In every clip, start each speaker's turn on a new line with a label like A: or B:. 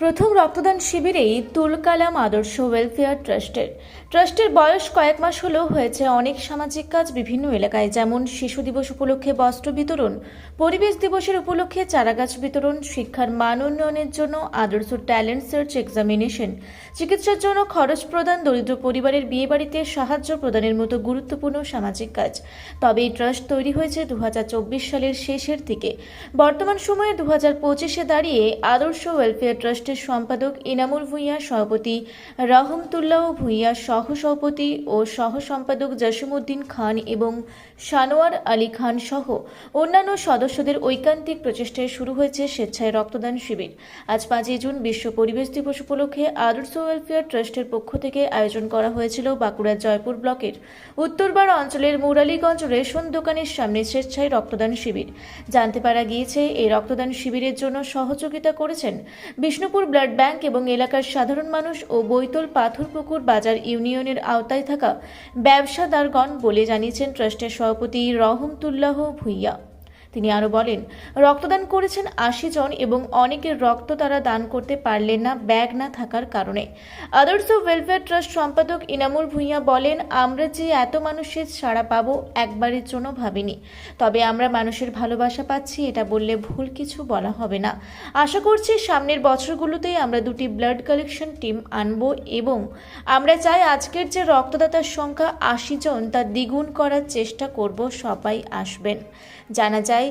A: প্রথম রক্তদান শিবিরেই তুলকালাম আদর্শ ওয়েলফেয়ার ট্রাস্টের ট্রাস্টের বয়স কয়েক মাস হলেও হয়েছে অনেক সামাজিক কাজ বিভিন্ন এলাকায়, যেমন শিশু দিবস উপলক্ষে বস্ত্র বিতরণ, পরিবেশ দিবসের উপলক্ষে চারাগাছ বিতরণ, শিক্ষার মান উন্নয়নের জন্য আদর্শ ট্যালেন্ট সার্চ এক্সামিনেশন চিকিৎসার জন্য খরচ প্রদান, দরিদ্র পরিবারের বিয়েবাড়িতে সাহায্য প্রদানের মতো গুরুত্বপূর্ণ সামাজিক কাজ। তবে এই ট্রাস্ট তৈরি হয়েছে দু হাজার চব্বিশ সালের শেষের দিকে। বর্তমান সময়ে দু হাজার পঁচিশে দাঁড়িয়ে আদর্শ ওয়েলফেয়ার ট্রাস্টের সম্পাদক ইনামুল ভূঁইয়া সভাপতি রহমতুল্লাহ ভূঁইয়া সহ সভাপতি ও সহ সম্পাদক জসিমউদ্দিন খান এবং সানোয়ার আলী খান সহ অন্যান্য সদস্যদের ঐকান্তিক প্রচেষ্টায় শুরু হয়েছে স্বেচ্ছায় রক্তদান শিবির। আজ পাঁচই জুন বিশ্ব পরিবেশ দিবস উপলক্ষে আদর্শ ওয়েলফেয়ার ট্রাস্টের পক্ষ থেকে আয়োজন করা হয়েছিল বাঁকুড়ার জয়পুর ব্লকের। উত্তরপাড়া অঞ্চলের মুরালীগঞ্জ রেশন দোকানের সামনে স্বেচ্ছায় রক্তদান শিবির। জানতে পারা গিয়েছে, এই রক্তদান শিবিরের জন্য সহযোগিতা করেছেন বিষ্ণুপুর ব্লাড ব্যাংক এবং এলাকার সাধারণ মানুষ ও বৈতল পাথরপুকুর বাজার ইউনিয়নের আওতায় থাকা ব্যবসাদারগণ বলে জানিয়েছেন ট্রাস্টের সভাপতি রহমতুল্লাহ ভুইয়া। তিনি আরও বলেন, রক্তদান করেছেন আশি জন এবং অনেকের রক্ত তারা দান করতে পারলেন না, ব্যাগ না থাকার কারণে। আদর্শ ওয়েলফেয়ার ট্রাস্ট সম্পাদক ইনামুল ভূঁইয়া বলেন, আমরা যে এত মানুষের সাড়া পাবো একবারের জন্য ভাবিনি। তবে আমরা মানুষের ভালোবাসা পাচ্ছি, এটা বললে ভুল কিছু বলা হবে না। আশা করছি সামনের বছরগুলোতেই আমরা দুটি ব্লাড কালেকশন টিম আনব এবং আমরা চাই আজকের যে রক্তদাতার সংখ্যা আশি জন, তা দ্বিগুণ করার চেষ্টা করব, সবাই আসবেন। জানা যায়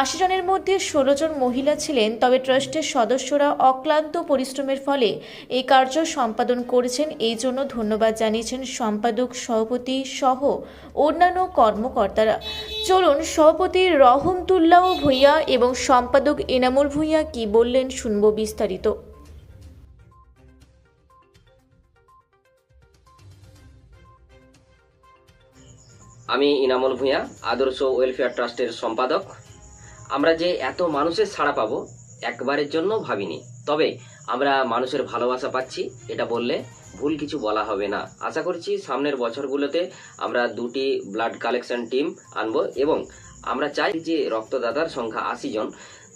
A: আশি জনের মধ্যে ষোলো জন মহিলা ছিলেন, তবে ট্রাস্টের সদস্যরা অক্লান্ত পরিশ্রমের ফলে এই কার্য সম্পাদন করেছেন। এই জন্য ধন্যবাদ জানিয়েছেন সম্পাদক, সভাপতি সহ অন্যান্য কর্মকর্তারা। চলুন, সভাপতি রহমতুল্লাহ ভূঁইয়া এবং সম্পাদক এনামুল ভূঁইয়া কি বললেন শুনব বিস্তারিত।
B: আমি ইনামুল ভূঁইয়া, আদর্শ ওয়েলফেয়ার ট্রাস্টের সম্পাদক। আমরা যে এত মানুষের ছাড়া পাবো, একবারের জন্য ভাবিনি। তবে আমরা মানুষের ভালোবাসা পাচ্ছি, এটা বললে ভুল কিছু বলা হবে না। আশা করছি সামনের বছরগুলোতে আমরা দুটি ব্লাড কালেকশন টিম আনব এবং আমরা চাই যে রক্তদাতার সংখ্যা আশি জন,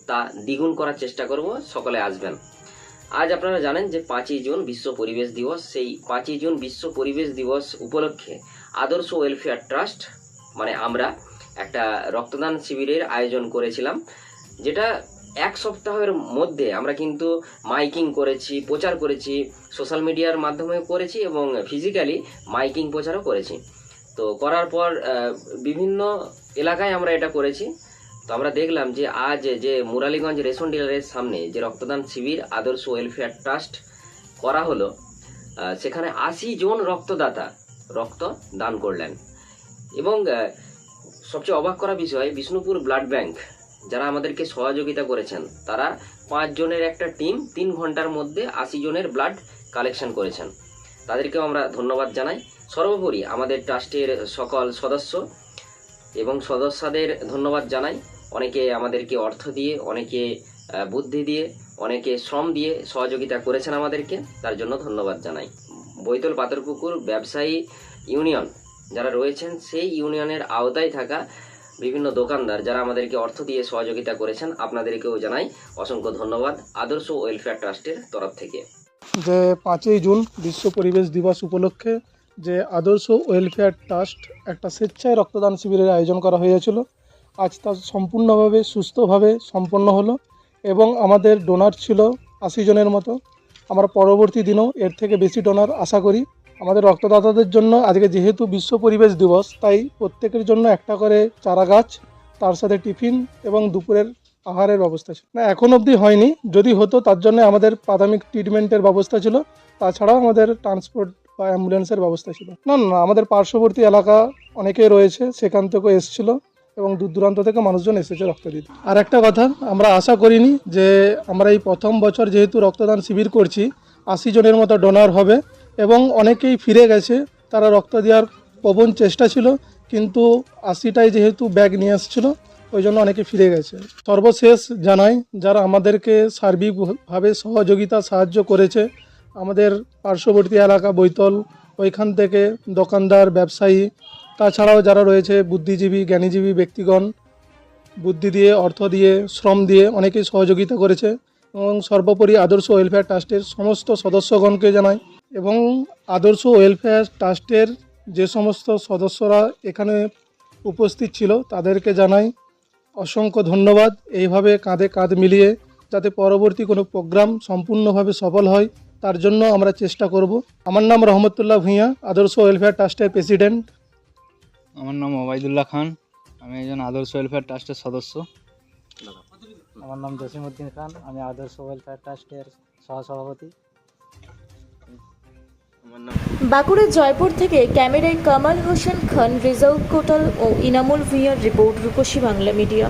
B: তা দ্বিগুণ করার চেষ্টা করব, সকলে আসবেন। আজ আপনারা জানেন যে পাঁচই জুন বিশ্ব পরিবেশ দিবস। সেই পাঁচই জুন বিশ্ব পরিবেশ দিবস উপলক্ষে আদর্শ ওয়েলফেয়ার ট্রাস্ট মানে আমরা একটা রক্তদান শিবিরের আয়োজন করেছিলাম, যেটা এক সপ্তাহের মধ্যে আমরা কিন্তু মাইকিং করেছি, প্রচার করেছি, সোশ্যাল মিডিয়ার মাধ্যমে করেছি এবং ফিজিক্যালি মাইকিং প্রচারও করেছি। তো করার পর বিভিন্ন এলাকায় আমরা এটা করেছি। তো আমরা দেখলাম যে আজ যে মুরালীগঞ্জ রেশন ডিলারের সামনে যে রক্তদান শিবির আদর্শ ওয়েলফেয়ার ট্রাস্ট করা হলো সেখানে আশি জন রক্তদাতা রক্ত দান করলেন। এবং সবচেয়ে অবাক করা বিষয়, বিষ্ণুপুর ব্লাড ব্যাংক, যারা আমাদেরকে সহযোগিতা করেছেন, তারা পাঁচ জনের একটা টিম তিন ঘণ্টার মধ্যে আশি জনের ব্লাড কালেকশন করেছেন। তাদেরকেও আমরা ধন্যবাদ জানাই। সর্বোপরি আমাদের ট্রাস্টের সকল সদস্য এবং সদস্যদের ধন্যবাদ জানাই। অনেকে আমাদেরকে অর্থ দিয়ে, অনেকে বুদ্ধি দিয়ে, অনেকে শ্রম দিয়ে সহযোগিতা করেছেন আমাদেরকে, তার জন্য ধন্যবাদ জানাই। বৈতল পাথরপুকুর ব্যবসায়ী ইউনিয়ন যারা রয়েছেন সেই ইউনিয়নের আওতায় থাকা বিভিন্ন দোকানদার যারা আমাদেরকে অর্থ দিয়ে সহযোগিতা করেছেন, আপনাদেরকেও জানাই অসংখ্য ধন্যবাদ আদর্শ ওয়েলফেয়ার ট্রাস্টের তরফ থেকে।
C: যে পাঁচই জুন বিশ্ব পরিবেশ দিবস উপলক্ষে যে আদর্শ ওয়েলফেয়ার ট্রাস্ট একটা স্বেচ্ছায় রক্তদান শিবিরের আয়োজন করা হয়েছিল, আজ তা সম্পূর্ণভাবে, সুস্থভাবে সম্পন্ন হলো এবং আমাদের ডোনার ছিল আশি জনের মতো। আমরা পরবর্তী দিনেও এর থেকে বেশি ডোনার আশা করি আমাদের রক্তদাতাদের জন্য আজকে যেহেতু বিশ্ব পরিবেশ দিবস, তাই প্রত্যেকের জন্য একটা করে চারা গাছ তার সাথে টিফিন এবং দুপুরের আহারের ব্যবস্থা ছিল। না, এখন অবধি হয়নি। যদি হতো, তার জন্য আমাদের প্রাথমিক ট্রিটমেন্টের ব্যবস্থা ছিল। তাছাড়াও আমাদের ট্রান্সপোর্ট বা অ্যাম্বুলেন্সের ব্যবস্থা ছিল। না না, আমাদের পার্শ্ববর্তী এলাকা অনেকেই রয়েছে, সেখান থেকেও এসেছিল এবং দূর দূরান্ত থেকে মানুষজন এসেছে রক্ত দিতে। আর একটা কথা, আমরা আশা করিনি যে আমরা এই প্রথম বছর যেহেতু রক্তদান শিবির করছি, আশি জনের মতো ডোনার হবে। এবং অনেকেই ফিরে গেছে। তারা রক্ত দেওয়ার প্রবণ চেষ্টা ছিল, কিন্তু আশিটাই যেহেতু ব্যাগ নিয়ে এসেছিল ওই জন্য অনেকে ফিরে গেছে। সর্বশেষ জানাই, যারা আমাদেরকে সার্বিকভাবে সহযোগিতা, সাহায্য করেছে, আমাদের পার্শ্ববর্তী এলাকা, বৈতল, ওইখান থেকে দোকানদার, ব্যবসায়ী, তাছাড়াও যারা রয়েছে, বুদ্ধিজীবী, জ্ঞানীজীবী ব্যক্তিগণ, বুদ্ধি দিয়ে, অর্থ দিয়ে, শ্রম দিয়ে অনেকেই সহযোগিতা করেছে এবং সর্বোপরি আদর্শ ওয়েলফেয়ার ট্রাস্টের সমস্ত সদস্যগণকে জানাই এবং আদর্শ ওয়েলফেয়ার ট্রাস্টের যে সমস্ত সদস্যরা এখানে উপস্থিত ছিল তাদেরকে জানাই অসংখ্য ধন্যবাদ। এইভাবে কাঁধে কাঁধ মিলিয়ে যাতে পরবর্তী কোনো প্রোগ্রাম সম্পূর্ণভাবে সফল হয় তার জন্য আমরা চেষ্টা করব। আমার নাম রহমতুল্লাহ ভূঁইয়া আদর্শ ওয়েলফেয়ার ট্রাস্টের প্রেসিডেন্ট
D: আমার নাম ওবায়দুল্লাহ খান আমি একজন আদর্শ ওয়েলফেয়ার ট্রাস্টের সদস্য।
E: আমার নাম জসিমউদ্দিন খান আমি আদর্শ ওয়েলফেয়ার ট্রাস্টের সহসভাপতি।
A: বাঁকুড়ার জয়পুর থেকে ক্যামেরায় কামাল হোসেন খান, রেজাউল কোটাল ও ইনামুল ভুঁইয়ার রিপোর্ট রূপসী বাংলা মিডিয়া।